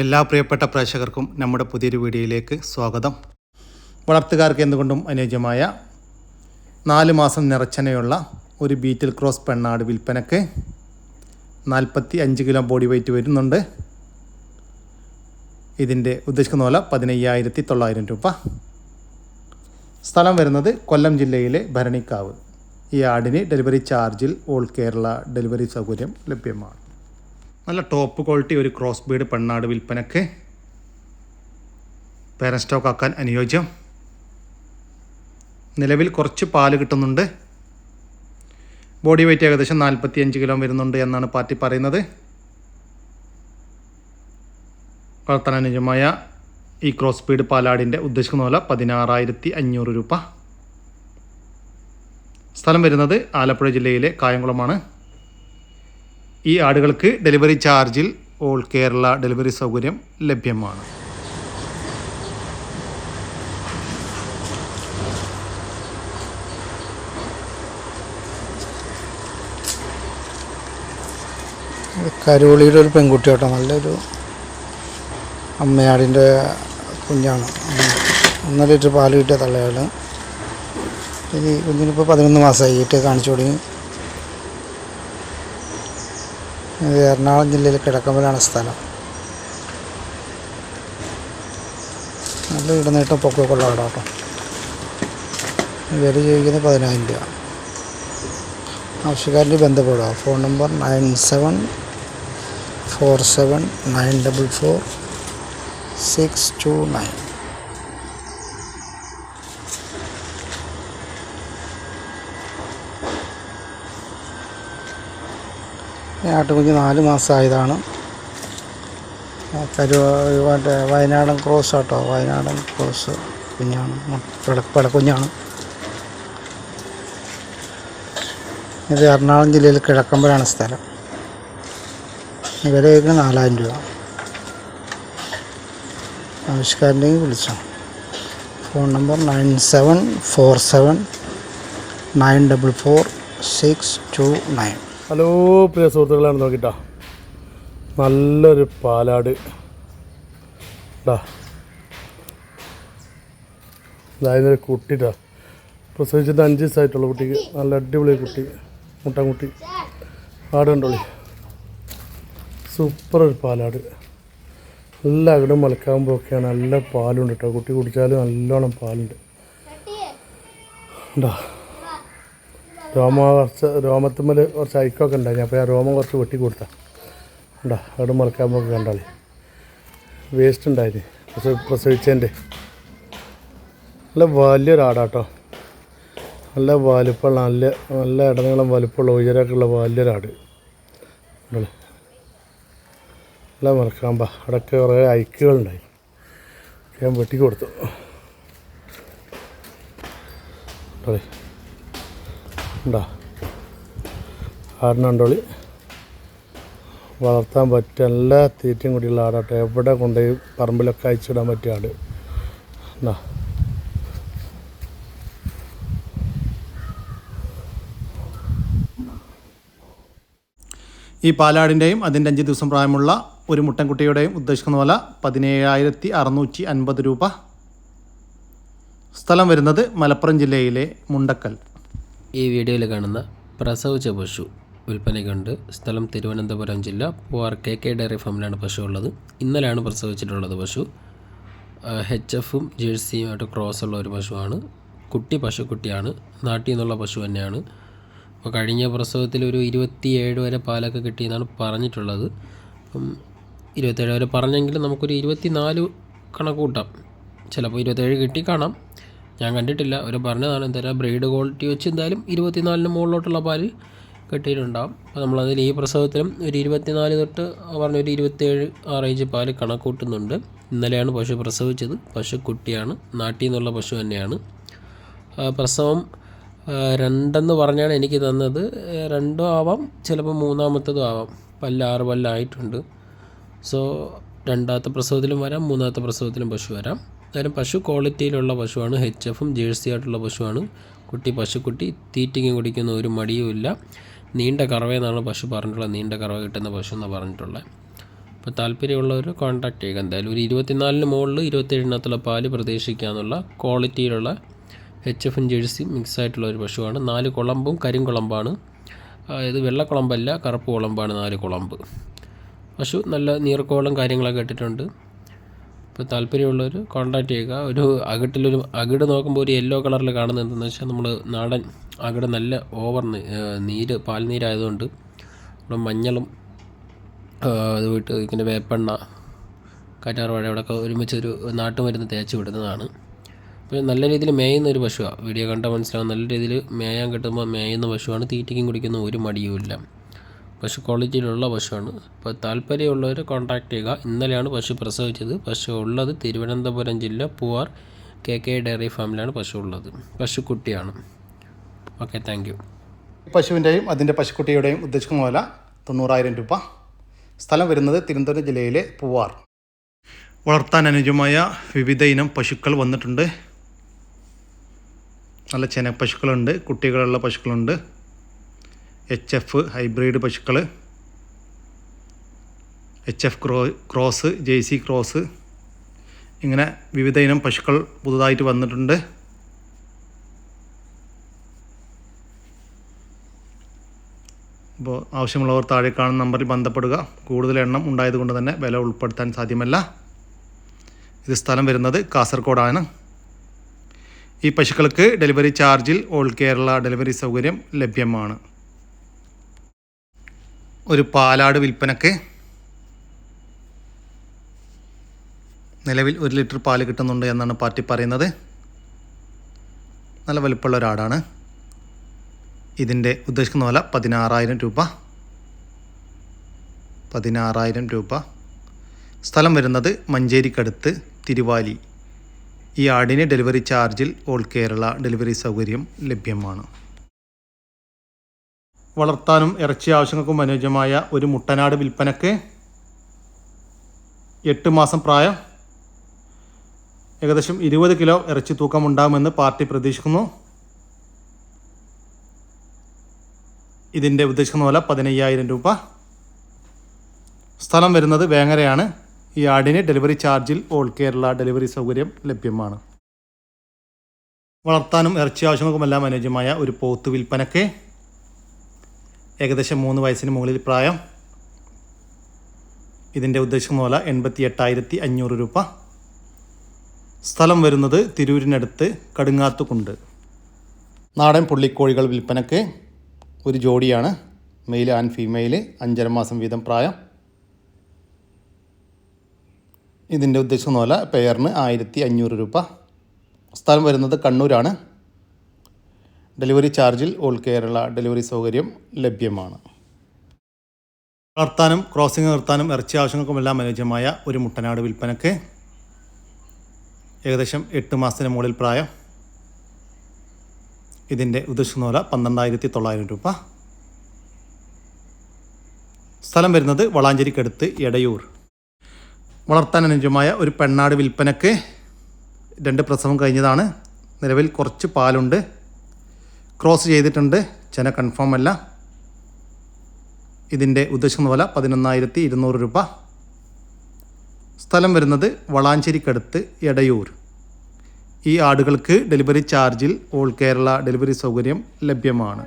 എല്ലാ പ്രിയപ്പെട്ട പ്രേക്ഷകർക്കും നമ്മുടെ പുതിയൊരു വീഡിയോയിലേക്ക് സ്വാഗതം. വളർത്തുകാർക്ക് എന്തുകൊണ്ടും അനുയോജ്യമായ നാല് മാസം നിറച്ചനയുള്ള ഒരു ബീറ്റിൽ ക്രോസ് പെണ്ണാട് വിൽപ്പനക്ക് നാൽപ്പത്തി അഞ്ച് കിലോ ബോഡി വെയ്റ്റ് വരുന്നുണ്ട്. ഇതിന്റെ ഉദ്ദേശിക്കുന്ന പോലെ പതിനയ്യായിരത്തി തൊള്ളായിരം രൂപ. സ്ഥലം വരുന്നത് കൊല്ലം ജില്ലയിലെ ഭരണിക്കാവ്. ഈ ആടിന് ഡെലിവറി ചാർജിൽ ഓൾ കേരള ഡെലിവറി സൗകര്യം ലഭ്യമാണ്. നല്ല ടോപ്പ് ക്വാളിറ്റി ഒരു ക്രോസ് ബീഡ് പെണ്ണാട് വിൽപ്പനക്ക് പേരൻ സ്റ്റോക്ക് ആക്കാൻ അനുയോജ്യം. നിലവിൽ കുറച്ച് പാൽ കിട്ടുന്നുണ്ട്. ബോഡി വെയിറ്റ് ഏകദേശം നാൽപ്പത്തി അഞ്ച് കിലോ വരുന്നുണ്ട് എന്നാണ് പാർട്ടി പറയുന്നത്. വളർത്താൻ അനുയോജ്യമായ ഈ ക്രോസ് സ്പീഡ് പാലാടിന്റെ ഉദ്ദേശിക്കുന്ന പോലെ പതിനാറായിരത്തി അഞ്ഞൂറ് രൂപ. സ്ഥലം വരുന്നത് ആലപ്പുഴ ജില്ലയിലെ കായംകുളമാണ്. ഈ ആടുകൾക്ക് ഡെലിവറി ചാർജിൽ ഓൾ കേരള ഡെലിവറി സൗകര്യം ലഭ്യമാണ്. കരോളിയുടെ ഒരു പെൺകുട്ടി കേട്ടോ നല്ലൊരു അമ്മയാടിന്റെ കുഞ്ഞാണ്. ഒന്നര ലിറ്റർ പാൽ കിട്ടിയ തള്ളയാണ് ഈ കുഞ്ഞിനിപ്പോൾ പതിനൊന്ന് മാസമായി ഈറ്റ് കാണിച്ചു തുടങ്ങി ഇത് എറണാകുളം ജില്ലയിൽ കിഴക്കമ്പലാണ് സ്ഥലം. നല്ല ഇടനീട്ടം പൊക്കമൊക്കെ ഉള്ള ആടാ കേട്ടോ. വില ചോദിക്കുന്നത് പതിനായിരം രൂപ. ആവശ്യക്കാരിൽ ബന്ധപ്പെടുക. Phone number nine seven four seven nine double four six two nine. ആട്ടുകുഞ്ഞ് നാല് മാസമായതാണ് കരു മറ്റേ വയനാടൻ ക്രോസ് ആട്ടോ വയനാടൻ ക്രോസ് കുഞ്ഞാണ് പിളക്കുഞ്ഞാണ് ഇത് എറണാകുളം ജില്ലയിൽ കിഴക്കമ്പലാണ് സ്ഥലം. വിലയൊക്കെ നാലായിരം രൂപ. ആവശ്യക്കാരന്റെയും വിളിച്ചോ. Phone number nine seven four seven nine double four six two nine. Hello പ്രിയ സുഹൃത്തുക്കളാണ് നോക്കിട്ടാ. നല്ലൊരു പാലാട്. ഡാ ഇതായതൊരു കുട്ടിട്ടാ പ്രസവിച്ചിട്ട് അഞ്ച് ദിവസമായിട്ടുള്ള കുട്ടിക്ക്. നല്ല അടിപൊളി കുട്ടി. മുട്ടൻകുട്ടി. ആട് കണ്ടോളി സൂപ്പർ ഒരു പാലാട്. നല്ല അകടും മുളക്കാകുമ്പോൾ ഒക്കെയാണ് നല്ല പാലുണ്ട് കേട്ടോ കുട്ടി കുടിച്ചാലും നല്ലോണം പാലുണ്ട്. ഉണ്ടാ രോമ കുറച്ച് രോമത്തുമ്മൽ കുറച്ച് അയക്കൊക്കെ ഉണ്ടായി. അപ്പോൾ ആ രോമം കുറച്ച് വെട്ടി കൊടുത്താൽ ഉണ്ടാ അവിടെ മുളക്കാൻ കണ്ടാളി. വേസ്റ്റ് ഉണ്ടായിന്. പ്രസവ പ്രസവിച്ചതിന്റെ നല്ല വലിയൊരാടാട്ടോ. നല്ല വലുപ്പമുള്ള നല്ല നല്ല ഇടനീളം വലുപ്പമുള്ള ഉയരമൊക്കെ ഉള്ള വലിയൊരാട്. കണ്ടോളി? നല്ല മുളക്കാൻ പാ. അവിടെയൊക്കെ കുറേ ഐക്കുകളുണ്ടായി ഞാൻ വെട്ടി കൊടുത്തു. കണ്ടോളി? ഉണ്ടാ? ആടിനണ്ടോളി വളർത്താൻ പറ്റിയ എല്ലാ തീറ്റയും കൂടിയുള്ള ആടാട്ടെ. എവിടെ കൊണ്ടുപോയി പറമ്പിലൊക്കെ അയച്ചിടാൻ പറ്റിയ ആട്. എന്നാ ഈ പാലാടിന്റെയും അതിന്റെ അഞ്ച് ദിവസം പ്രായമുള്ള ഒരു മുട്ടൻകുട്ടിയുടെയും ഉദ്ദേശിക്കുന്ന പോലെ പതിനേഴായിരത്തി അറുന്നൂറ്റി അൻപത് രൂപ. സ്ഥലം വരുന്നത് മലപ്പുറം ജില്ലയിലെ മുണ്ടക്കൽ. ഈ വീഡിയോയിൽ കാണുന്ന പ്രസവിച്ച പശു വിൽപ്പനയ്ക്കുണ്ട് സ്ഥലം തിരുവനന്തപുരം ജില്ല പൂവാർ കെ കെ ഡയറി ഫാമിലാണ് പശു ഉള്ളത്. ഇന്നലെയാണ് പ്രസവിച്ചിട്ടുള്ളത് പശു. എച്ച് എഫും ജേഴ്സിയുമായിട്ട് ക്രോസ് ഉള്ള ഒരു പശുവാണ്. കുട്ടി പശുക്കുട്ടിയാണ്. നാട്ടിൽ നിന്നുള്ള പശു തന്നെയാണ്. അപ്പോൾ കഴിഞ്ഞ പ്രസവത്തിൽ ഒരു ഇരുപത്തിയേഴ് വരെ പാലൊക്കെ കിട്ടിയെന്നാണ് പറഞ്ഞിട്ടുള്ളത്. അപ്പം ഇരുപത്തേഴ് വരെ പറഞ്ഞെങ്കിലും നമുക്കൊരു ഇരുപത്തിനാല് കണക്ക് കൂട്ടാം. ചിലപ്പോൾ ഇരുപത്തേഴ് കിട്ടി കാണാം. ഞാൻ കണ്ടിട്ടില്ല. അവർ പറഞ്ഞതാണ് എന്തായാലും ബ്രീഡ് ക്വാളിറ്റി വെച്ച് എന്തായാലും ഇരുപത്തിനാലിന് മുകളിലോട്ടുള്ള പാൽ കിട്ടിയിട്ടുണ്ടാകും അപ്പോൾ നമ്മളതിൽ ഈ പ്രസവത്തിലും ഒരു ഇരുപത്തിനാല് തൊട്ട് പറഞ്ഞ ഒരു ഇരുപത്തേഴ് ആ റേഞ്ച് പാൽ കണക്കൂട്ടുന്നുണ്ട്. ഇന്നലെയാണ് പശു പ്രസവിച്ചത്. പശു കുട്ടിയാണ് നാട്ടിൽ നിന്നുള്ള പശു തന്നെയാണ്. പ്രസവം രണ്ടെന്ന് പറഞ്ഞാണ് എനിക്ക് തന്നത്. രണ്ടും ആവാം ചിലപ്പോൾ മൂന്നാമത്തതും ആവാം. പല്ല് ആറ് പല്ലായിട്ടുണ്ട്. സോ രണ്ടാമത്തെ പ്രസവത്തിലും വരാം മൂന്നാമത്തെ പ്രസവത്തിലും പശു വരാം. എന്തായാലും പശു ക്വാളിറ്റിയിലുള്ള പശുവാണ് എച്ച് എഫും ജേഴ്സി ആയിട്ടുള്ള പശുവാണ്. കുട്ടി പശുക്കുട്ടി തീറ്റിങ് കുടിക്കുന്ന ഒരു മടിയുമില്ല നീണ്ട കറവയെന്നാണ് പശു പറഞ്ഞിട്ടുള്ളത്. നീണ്ട കറവ കിട്ടുന്ന പശു എന്ന് പറഞ്ഞിട്ടുള്ളത്. അപ്പോൾ താല്പര്യമുള്ളവർ കോൺടാക്ട് ചെയ്യുക. എന്തായാലും ഒരു ഇരുപത്തിനാലിന് മുകളിൽ ഇരുപത്തേഴിനകത്തുള്ള പാൽ പ്രതീക്ഷിക്കാന്നുള്ള ക്വാളിറ്റിയിലുള്ള എച്ച് എഫും ജേഴ്സി മിക്സ് ആയിട്ടുള്ള ഒരു പശുവാണ്. നാല് കുളമ്പും കരിങ്കുളമ്പാണ് ഇത് വെള്ളക്കുളമ്പല്ല കറുപ്പ് കുളമ്പാണ് നാല് കുളമ്പ്. പശു നല്ല നീർക്കോളം കാര്യങ്ങളൊക്കെ ഇട്ടിട്ടുണ്ട്. ഇപ്പോൾ താല്പര്യമുള്ളവർ കോൺടാക്ട് ചെയ്യുക. ഒരു അകിട്ടിലൊരു അകിട് നോക്കുമ്പോൾ ഒരു യെല്ലോ കളറിൽ കാണുന്നത് എന്താണെന്ന് വെച്ചാൽ നമ്മൾ നാടൻ അകിട് നല്ല ഓവർ നീര് പാൽനീരായതുകൊണ്ട് നമ്മുടെ മഞ്ഞളും അത് വിട്ട് ഇങ്ങനെ വേപ്പെണ്ണ കറ്റാർവാഴ അവിടെയൊക്കെ ഒരുമിച്ചൊരു നാട്ടുമരുന്ന് തേച്ച് വിടുന്നതാണ്. അപ്പോൾ നല്ല രീതിയിൽ മേയുന്ന ഒരു പശുവാണ് വീഡിയോ കണ്ടാൽ മനസ്സിലാവും. നല്ല രീതിയിൽ മേയാൻ കിട്ടുമ്പോൾ മേയുന്ന പശുവാണ്. തീറ്റയ്ക്കും കുടിക്കുന്ന ഒരു മടിയുമില്ല. പശു ക്വാളിറ്റിയിലുള്ള പശുവാണ്. അപ്പോൾ താല്പര്യമുള്ളവർ കോൺടാക്ട് ചെയ്യുക. ഇന്നലെയാണ് പശു പ്രസവിച്ചത്. പശു ഉള്ളത് തിരുവനന്തപുരം ജില്ല പൂവാർ കെ കെ ഡയറി ഫാമിലാണ് പശു ഉള്ളത്. പശുക്കുട്ടിയാണ്. Okay thank you. പശുവിന്റെയും അതിന്റെ പശുക്കുട്ടിയുടെയും ഉദ്ദേശിക്കുന്ന പോലെ തൊണ്ണൂറായിരം രൂപ. സ്ഥലം വരുന്നത് തിരുവനന്തപുരം ജില്ലയിലെ പൂവാർ. വളർത്താൻ അനുജമായ വിവിധ ഇനം പശുക്കൾ വന്നിട്ടുണ്ട്. നല്ല ചെന പശുക്കളുണ്ട് കുട്ടികളുള്ള പശുക്കളുണ്ട്. എച്ച് എഫ് ഹൈബ്രിഡ് പശുക്കൾ H F cross cross J C cross ഇങ്ങനെ വിവിധ ഇനം പശുക്കൾ പുതുതായിട്ട് വന്നിട്ടുണ്ട്. അപ്പോൾ ആവശ്യമുള്ളവർ താഴെ കാണുന്ന നമ്പറിൽ ബന്ധപ്പെടുക. കൂടുതൽ എണ്ണം ഉണ്ടായതുകൊണ്ട് തന്നെ വില ഉൾപ്പെടുത്താൻ സാധ്യമല്ല. ഇത് സ്ഥലം വരുന്നത് കാസർഗോഡാണ്. ഈ പശുക്കൾക്ക് ഡെലിവറി ചാർജിൽ ഓൾ കേരള ഡെലിവറി സൗകര്യം ലഭ്യമാണ്. ഒരു പാലാട് വിൽപ്പനക്ക് നിലവിൽ ഒരു ലിറ്റർ പാൽ കിട്ടുന്നുണ്ട് എന്നാണ് പാർട്ടി പറയുന്നത്. നല്ല വലുപ്പമുള്ള ഒരാടാണ്. ഇതിന്റെ ഉദ്ദേശിക്കുന്ന വില പതിനാറായിരം രൂപ. പതിനാറായിരം രൂപ. സ്ഥലം വരുന്നത് മഞ്ചേരിക്കടുത്ത് തിരുവാലി. ഈ ആടിന് ഡെലിവറി ചാർജിൽ ഓൾ കേരള ഡെലിവറി സൗകര്യം ലഭ്യമാണ്. വളർത്താനും ഇറച്ചി ആവശ്യങ്ങൾക്കും അനുയോജ്യമായ ഒരു മുട്ടനാട് വിൽപ്പനക്ക് എട്ട് മാസം പ്രായം. ഏകദേശം ഇരുപത് കിലോ ഇറച്ചി തൂക്കമുണ്ടാകുമെന്ന് പാർട്ടി പ്രതീക്ഷിക്കുന്നു. ഇതിന്റെ ഉദ്ദേശിക്കുന്ന പോലെ പതിനയ്യായിരം രൂപ. സ്ഥലം വരുന്നത് വേങ്ങരയാണ്. ഈ ആടിന് ഡെലിവറി ചാർജിൽ ഓൾ കേരള ഡെലിവറി സൗകര്യം ലഭ്യമാണ്. വളർത്താനും ഇറച്ചി ആവശ്യങ്ങൾക്കുമെല്ലാം അനുയോജ്യമായ ഒരു പോത്ത് വിൽപ്പനക്ക് ഏകദേശം മൂന്ന് വയസ്സിന് മുകളിൽ പ്രായം. ഇതിന്റെ ഉദ്ദേശിക്കുന്ന പോലെ എൺപത്തി എട്ടായിരത്തി അഞ്ഞൂറ് രൂപ. സ്ഥലം വരുന്നത് തിരൂരിനടുത്ത് കടുങ്ങാത്തുകുണ്ട്. നാടൻ പുള്ളിക്കോഴികൾ വിൽപ്പനക്ക് ഒരു ജോഡിയാണ്. മെയിൽ ആൻഡ് ഫീമെയിൽ അഞ്ചര മാസം വീതം പ്രായം. ഇതിന്റെ ഉദ്ദേശിക്കുന്ന പോലെ പെയറിന് ആയിരത്തി അഞ്ഞൂറ് രൂപ. സ്ഥലം വരുന്നത് കണ്ണൂരാണ്. ഡെലിവറി ചാർജിൽ ഓൾ കേരള ഡെലിവറി സൗകര്യം ലഭ്യമാണ്. വളർത്താനും ക്രോസിംഗ് നിർത്താനും ഇറച്ചി ആവശ്യങ്ങൾക്കുമെല്ലാം അനുയോജ്യമായ ഒരു മുട്ടനാട് വിൽപ്പനക്ക് ഏകദേശം എട്ട് മാസത്തിന് മുകളിൽ പ്രായം. ഇതിന്റെ ഉദ്ദേശിക്കുന്ന വില പന്ത്രണ്ടായിരത്തി തൊള്ളായിരം രൂപ. സ്ഥലം വരുന്നത് വളാഞ്ചേരിക്കടുത്ത് എടയൂർ. വളർത്താൻ അനുയോജ്യമായ ഒരു പെണ്ണാട് വിൽപ്പനക്ക് രണ്ട് പ്രസവം കഴിഞ്ഞതാണ്. നിലവിൽ കുറച്ച് പാലുണ്ട്. ക്രോസ് ചെയ്തിട്ടുണ്ട്. ചെന കൺഫേം അല്ല. ഇതിന്റെ ഉദ്ദേശിക്കുന്ന വില പതിനൊന്നായിരത്തി ഇരുന്നൂറ് രൂപ. സ്ഥലം വരുന്നത് വളാഞ്ചേരിക്കടുത്ത് എടയൂർ. ഈ ആടുകൾക്ക് ഡെലിവറി ചാർജിൽ ഓൾ കേരള ഡെലിവറി സൗകര്യം ലഭ്യമാണ്.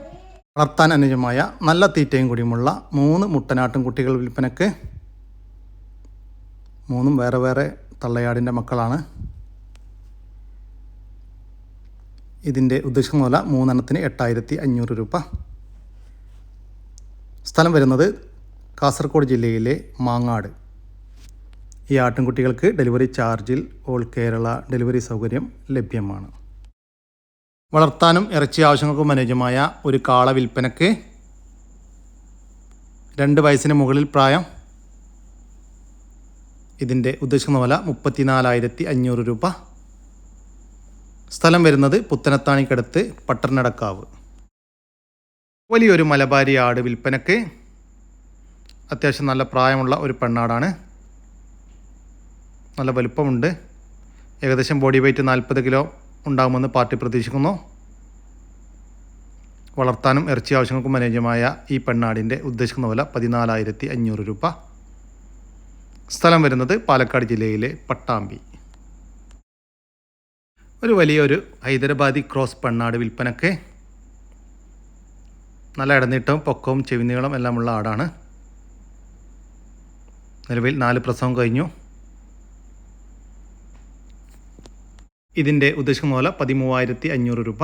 വളർത്താൻ അനുജമായ നല്ല തീറ്റയും കൂടിയുമുള്ള മൂന്ന് മുട്ടനാട്ടും കുട്ടികൾ വിൽപ്പനക്ക്. മൂന്നും വേറെ വേറെ തള്ളയാടിന്റെ മക്കളാണ്. ഇതിന്റെ ഉദ്ദേശിക്കുന്ന വില മൂന്നെണ്ണത്തിന് എട്ടായിരത്തി അഞ്ഞൂറ് രൂപ. സ്ഥലം വരുന്നത് കാസർഗോഡ് ജില്ലയിലെ മാങ്ങാട്. ഈ ആട്ടിൻകുട്ടികൾക്ക് ഡെലിവറി ചാർജിൽ ഓൾ കേരള ഡെലിവറി സൗകര്യം ലഭ്യമാണ്. വളർത്താനും ഇറച്ചി ആവശ്യങ്ങൾക്കും അനുയോജ്യമായ ഒരു കാള വിൽപ്പനക്ക് രണ്ട് വയസ്സിന് മുകളിൽ പ്രായം. ഇതിന്റെ ഉദ്ദേശിക്കുന്ന വില മുപ്പത്തിനാലായിരത്തി അഞ്ഞൂറ് രൂപ. സ്ഥലം വരുന്നത് പുത്തനത്താണിക്കടുത്ത് പട്ടർനടക്കാവ്. വലിയൊരു മലബാരി ആട് വിൽപ്പനക്ക് അത്യാവശ്യം നല്ല പ്രായമുള്ള ഒരു പെണ്ണാടാണ്. നല്ല വലുപ്പമുണ്ട്. ഏകദേശം ബോഡി വെയ്റ്റ് നാൽപ്പത് കിലോ ഉണ്ടാകുമെന്ന് പാർട്ടി പ്രതീക്ഷിക്കുന്നു. വളർത്താനും ഇറച്ചി ആവശ്യങ്ങൾക്കും അനുയോജ്യമായ ഈ പെണ്ണാടിന്റെ ഉദ്ദേശിക്കുന്ന വില പതിനാലായിരത്തി അഞ്ഞൂറ് രൂപ. സ്ഥലം വരുന്നത് പാലക്കാട് ജില്ലയിലെ പട്ടാമ്പി. ഒരു വലിയൊരു ഹൈദരാബാദി ക്രോസ് പണ്ണാട് വിൽപ്പനക്ക് നല്ല ഇടനീട്ടവും പൊക്കവും ചെവിനീളം എല്ലാമുള്ള ആടാണ്. നിലവിൽ നാല് പ്രസവം കഴിഞ്ഞു. ഇതിന്റെ ഉദ്ദേശിക്കുന്ന പോലെ പതിമൂവായിരത്തി അഞ്ഞൂറ് രൂപ.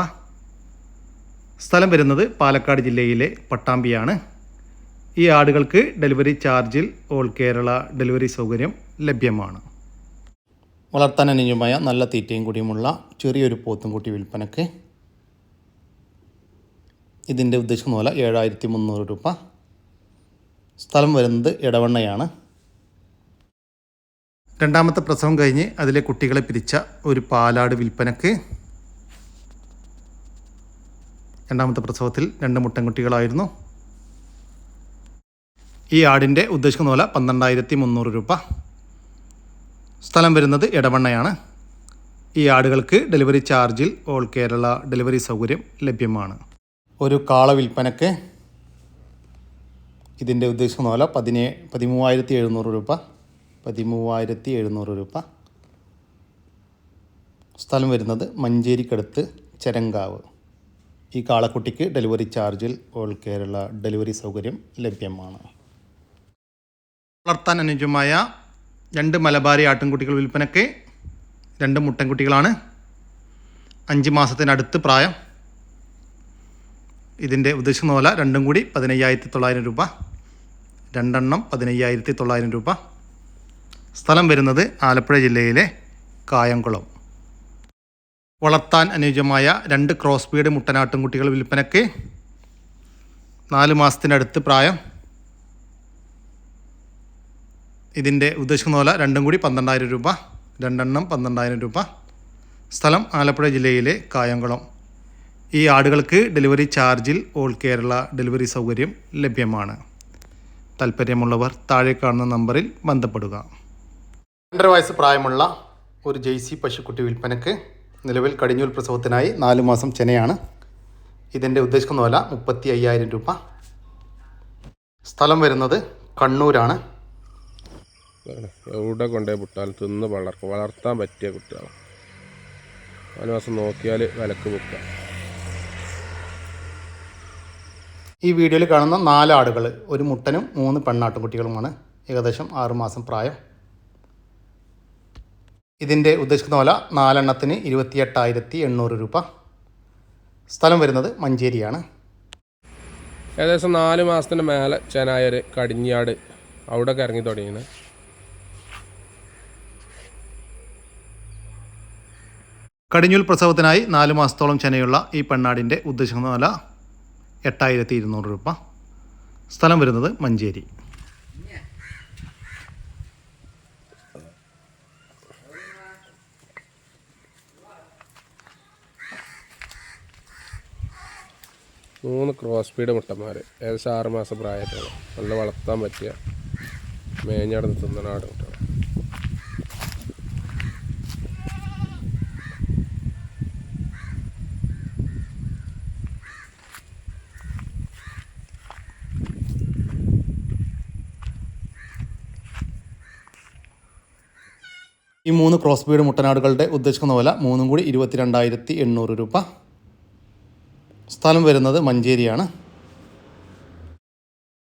സ്ഥലം വരുന്നത് പാലക്കാട് ജില്ലയിലെ പട്ടാമ്പിയാണ്. ഈ ആടുകൾക്ക് ഡെലിവറി ചാർജിൽ ഓൾ കേരള ഡെലിവറി സൗകര്യം ലഭ്യമാണ്. വളർത്താൻ അനുയോജ്യമായ നല്ല തീറ്റയും കൂടിയുമുള്ള ചെറിയൊരു പോത്തുംകുട്ടി വിൽപ്പനക്ക് ഇതിന്റെ ഉദ്ദേശിക്കുന്ന പോലെ ഏഴായിരത്തി മുന്നൂറ് രൂപ. സ്ഥലം വരുന്നത് ഇടവണ്ണയാണ് രണ്ടാമത്തെ പ്രസവം കഴിഞ്ഞ് അതിലെ കുട്ടികളെ പിരിച്ച ഒരു പാലാട് വിൽപ്പനക്ക് രണ്ടാമത്തെ പ്രസവത്തിൽ രണ്ട് മുട്ടൻകുട്ടികളായിരുന്നു. ഈ ആടിന്റെ ഉദ്ദേശിക്കുന്ന പോലെ പന്ത്രണ്ടായിരത്തി മുന്നൂറ് രൂപ. സ്ഥലം വരുന്നത് ഇടവണ്ണയാണ് ഈ ആടുകൾക്ക് ഡെലിവറി ചാർജിൽ ഓൾ കേരള ഡെലിവറി സൗകര്യം ലഭ്യമാണ്. ഒരു കാള വിൽപ്പനക്ക് ഇതിന്റെ ഉദ്ദേശിക്കുന്ന പോലെ പതിനേ പതിമൂവായിരത്തി എഴുന്നൂറ് രൂപ പതിമൂവായിരത്തി എഴുന്നൂറ് രൂപ. സ്ഥലം വരുന്നത് മഞ്ചേരിക്കടുത്ത് ചരങ്കാവ്. ഈ കാളക്കുട്ടിക്ക് ഡെലിവറി ചാർജിൽ ഓൾ കേരള ഡെലിവറി സൗകര്യം ലഭ്യമാണ്. വളർത്താൻ അനുയോജ്യമായ രണ്ട് മലബാരി ആട്ടിൻകുട്ടികൾ വിൽപ്പനയ്ക്ക് രണ്ട് മുട്ടൻകുട്ടികളാണ്. അഞ്ച് മാസത്തിനടുത്ത് പ്രായം. ഇതിന്റെ ഉദ്ദേശിക്കുന്ന പോലെ രണ്ടും കൂടി പതിനയ്യായിരത്തി തൊള്ളായിരം രൂപ. രണ്ടെണ്ണം പതിനയ്യായിരത്തി തൊള്ളായിരം രൂപ. സ്ഥലം വരുന്നത് ആലപ്പുഴ ജില്ലയിലെ കായംകുളം. വളർത്താൻ അനുയോജ്യമായ രണ്ട് ക്രോസ് ബീഡ് മുട്ടനാട്ടുംകുട്ടികൾ വിൽപ്പനയ്ക്ക് നാല് മാസത്തിനടുത്ത് പ്രായം. ഇതിന്റെ ഉദ്ദേശിക്കുന്ന പോലെ രണ്ടും കൂടി പന്ത്രണ്ടായിരം രൂപ. രണ്ടെണ്ണം പന്ത്രണ്ടായിരം രൂപ. സ്ഥലം ആലപ്പുഴ ജില്ലയിലെ കായംകുളം. ഈ ആടുകൾക്ക് ഡെലിവറി ചാർജിൽ ഓൾ കേരള ഡെലിവറി സൗകര്യം ലഭ്യമാണ്. താല്പര്യമുള്ളവർ താഴെ കാണുന്ന നമ്പറിൽ ബന്ധപ്പെടുക. രണ്ടര വയസ്സ് പ്രായമുള്ള ഒരു ജെയ്സി പശുക്കുട്ടി വിൽപ്പനക്ക് നിലവിൽ കടിഞ്ഞൂൽ പ്രസവത്തിനായി നാല് മാസം ചെനയാണ് ഇതിന്റെ ഉദ്ദേശിക്കുന്ന വില മുപ്പത്തി അയ്യായിരം രൂപ. സ്ഥലം വരുന്നത് കണ്ണൂരാണ്. എവിടെ കൊണ്ടേ പുട്ടാലും തിന്ന് വളർക്കും വളർത്താൻ പറ്റിയ കുട്ടികളാണ് നാല് മാസം നോക്കിയാൽ വിലക്ക് വിൽക്കാം ഈ വീഡിയോയിൽ കാണുന്ന നാല് ആടുകൾ ഒരു മുട്ടനും മൂന്ന് പെണ്ണാട്ടുകുട്ടികളുമാണ് ഏകദേശം ആറുമാസം പ്രായം. ഇതിന്റെ ഉദ്ദേശിക്കുന്ന വില നാലെണ്ണത്തിന് ഇരുപത്തിയെട്ടായിരത്തി എണ്ണൂറ് രൂപ. സ്ഥലം വരുന്നത് മഞ്ചേരിയാണ്. ഏകദേശം നാല് മാസത്തിന് മേലെ ചെനായർ കടിഞ്ഞാട് അവിടെ ഇറങ്ങി തുടങ്ങിയത് കടിഞ്ഞൂൽ പ്രസവത്തിനായി നാല് മാസത്തോളം ചെനയുള്ള ഈ പെണ്ണാടിന്റെ ഉദ്ദേശിക്കുന്ന വില എട്ടായിരത്തി ഇരുന്നൂറ് രൂപ. സ്ഥലം വരുന്നത് മഞ്ചേരി. മൂന്ന് ക്രോസ് സ്പീഡ് മുട്ടന്മാർ ഏകദേശം ആറ് മാസം പ്രായമായിട്ടുള്ള. നല്ല വളർത്താൻ പറ്റിയ മേഞ്ഞടന്ന് തിന്നണ കുട്ടികൾ ഈ മൂന്ന് ക്രോസ് ബീഡ് മുട്ടനാടുകളുടെ ഉദ്ദേശിക്കുന്ന വില മൂന്നും കൂടി ഇരുപത്തിരണ്ടായിരത്തി എണ്ണൂറ് രൂപ. സ്ഥലം വരുന്നത് മഞ്ചേരിയാണ്.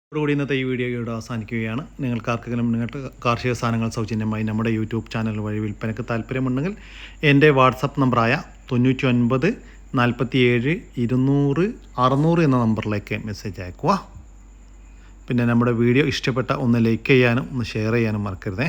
ഇതോടുകൂടി ഇന്നത്തെ ഈ വീഡിയോ ഇവിടെ അവസാനിക്കുകയാണ്. നിങ്ങൾക്ക് ആർക്കെങ്കിലും നിങ്ങൾക്ക് കാർഷിക സാധനങ്ങൾ സൗജന്യമായി നമ്മുടെ യൂട്യൂബ് ചാനൽ വഴി വിൽപ്പനയ്ക്ക് താല്പര്യമുണ്ടെങ്കിൽ എന്റെ വാട്സപ്പ് നമ്പറായ തൊണ്ണൂറ്റി ഒൻപത് നാൽപ്പത്തി ഏഴ് ഇരുന്നൂറ് അറുന്നൂറ് എന്ന നമ്പറിലേക്ക് മെസ്സേജ് അയക്കുക. പിന്നെ നമ്മുടെ വീഡിയോ ഇഷ്ടപ്പെട്ട ഒന്ന് ലൈക്ക് ചെയ്യാനും ഒന്ന് ഷെയർ ചെയ്യാനും മറക്കരുതേ.